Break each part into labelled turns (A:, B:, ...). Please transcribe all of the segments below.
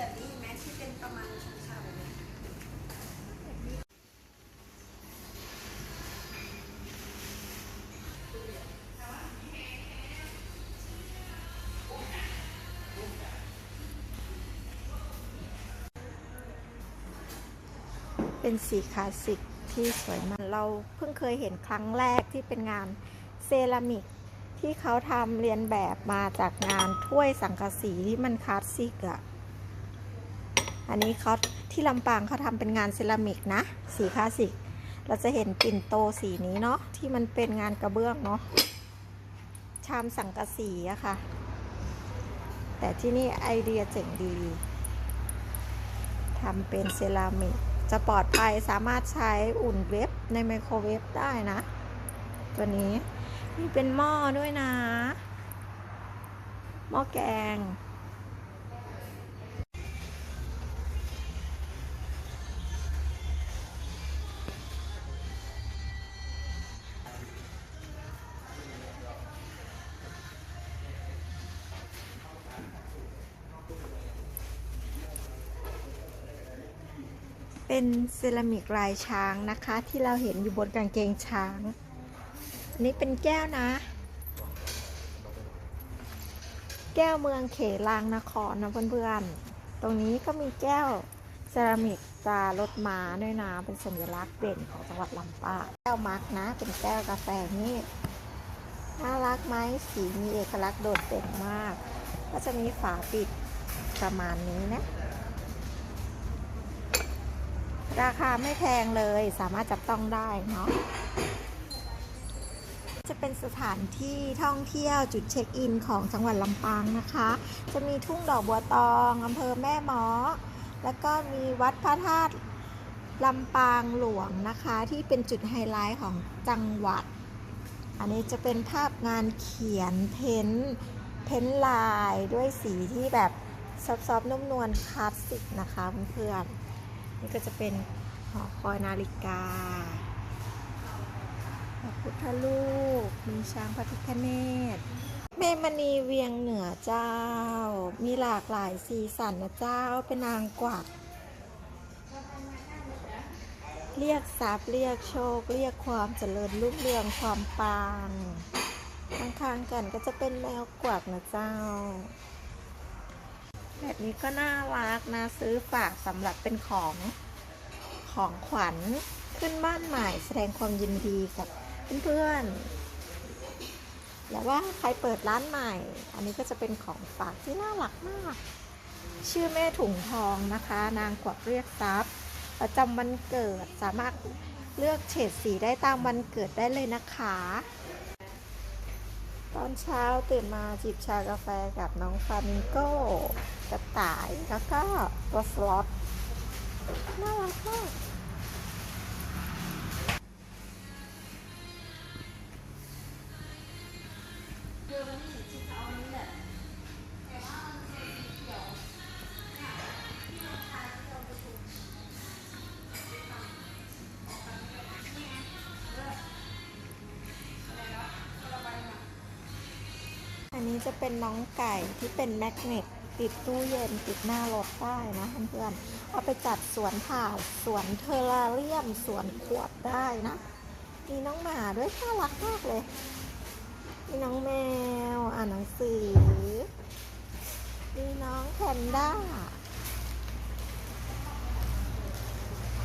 A: แบบนี้แม้ที่เป็นประมาณชงชาแบบนี้
B: เป็นสีคลาสสิกที่สวยมากเราเพิ่งเคยเห็นครั้งแรกที่เป็นงานเซรามิกที่เขาทำเรียนแบบมาจากงานถ้วยสังกะสีที่มันคลาสสิกอะ่ะ อันนี้เขาที่ลำปางเขาทำเป็นงานเซรามิกนะ สีคลาสสิก เราจะเห็นปิ่นโตสีนี้เนาะที่มันเป็นงานกระเบื้องเนาะชามสังกะสีอะค่ะ แต่ที่นี่ไอเดียเจ๋งดีทำเป็นเซรามิก จะปลอดภัยสามารถใช้อุ่นเวฟในไมโครเวฟได้นะ ตัวนี้มีเป็นหม้อด้วยนะ หม้อแกง เป็นเซรามิกลายช้างนะคะ ที่เราเห็นอยู่บนกางเกงช้างนนี้เป็นแก้วนะ แก้วเมืองเขลางนครนะเพื่อนๆ ตรงนี้ก็มีแก้วเซรามิกตารถม้าด้วยนะ เป็นสัญลักษณ์เด่นของจังหวัดลำปางแก้วมาร์กนะ เป็นแก้วกาแฟนี่น่ารักไหมสีมีเอกลักษณ์โดดเด่นมาก ก็จะมีฝาปิดประมาณนี้นะ ราคาไม่แพงเลยสามารถจับต้องได้เนาะจะเป็นสถานที่ท่องเที่ยวจุดเช็คอินของจังหวัดลำปางนะคะ จะมีทุ่งดอกบัวตองอำเภอแม่หมอ แล้วก็มีวัดพระธาตุลำปางหลวงนะคะ ที่เป็นจุดไฮไลท์ของจังหวัด อันนี้จะเป็นภาพงานเขียนเพ้นเพ้นลายด้วยสีที่แบบซอฟๆนุ่มนวลคลาสสิกนะคะเพื่อนๆ นี่ก็จะเป็นหอคอยนาฬิกาพระพุทธรูปมีช้างพระพิฆเนศแม่มณีเวียงเหนือเจ้า มีหลากหลายสีสันนะเจ้า เป็นนางกวัก เรียกทรัพย์เรียกโชค เรียกความเจริญรุ่งเรืองความปางข้างๆกันก็จะเป็นแมวกวักนะเจ้า แบบนี้ก็น่ารักนะซื้อฝากสำหรับเป็นของของขวัญขึ้นบ้านใหม่แสดงความยินดีกับเพื่อนๆแล้วว่าใครเปิดร้านใหม่ อันนี้ก็จะเป็นของฝากที่น่ารักมาก ชื่อแม่ถุงทองนะคะ นางกวักเรียกทรัพย์ ประจำวันเกิดสามารถเลือกเฉดสีได้ตามวันเกิดได้เลยนะคะ ตอนเช้าตื่นมาจิบชากาแฟกับน้องฟามิงโก้กระต่ายแล้วก็ตัวสล็อตน่ารักมากอันนี้จะเจะเป็นน้องไก่ที่เป็นแมกเนตติดตู้เย็นติดหน้ารถได้นะเพื่อนๆเอาไปจัดสวนผ่าสวนเทอร์ราเรียมสวนขวดได้นะ มีน้องหมาด้วยน่ารักมากเลย มีน้องแมวอ่านหนังสือ มีน้องแพนด้า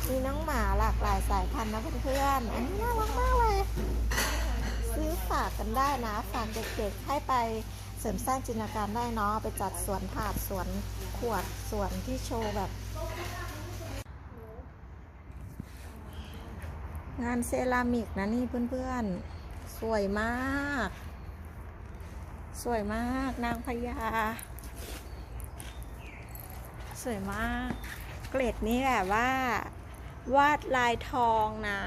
B: มีน้องหมาหลากหลายสายพันธุ์นะเพื่อนๆอันนี้น่ารักมากเลย ซื้อฝากกันได้นะ ฝากเด็กๆให้ไป สริมสร้างจินตนาการได้เนาะไปจัดสวนถาดสวนขวดสวนที่โชว์แบบ งานเซรามิกนะนี่เพื่อนๆ สวยมาก สวยมากนางพญาสวยมาก เกรดนี้แบบว่า วาดลายทองนะ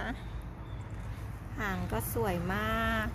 B: หางก็สวยมาก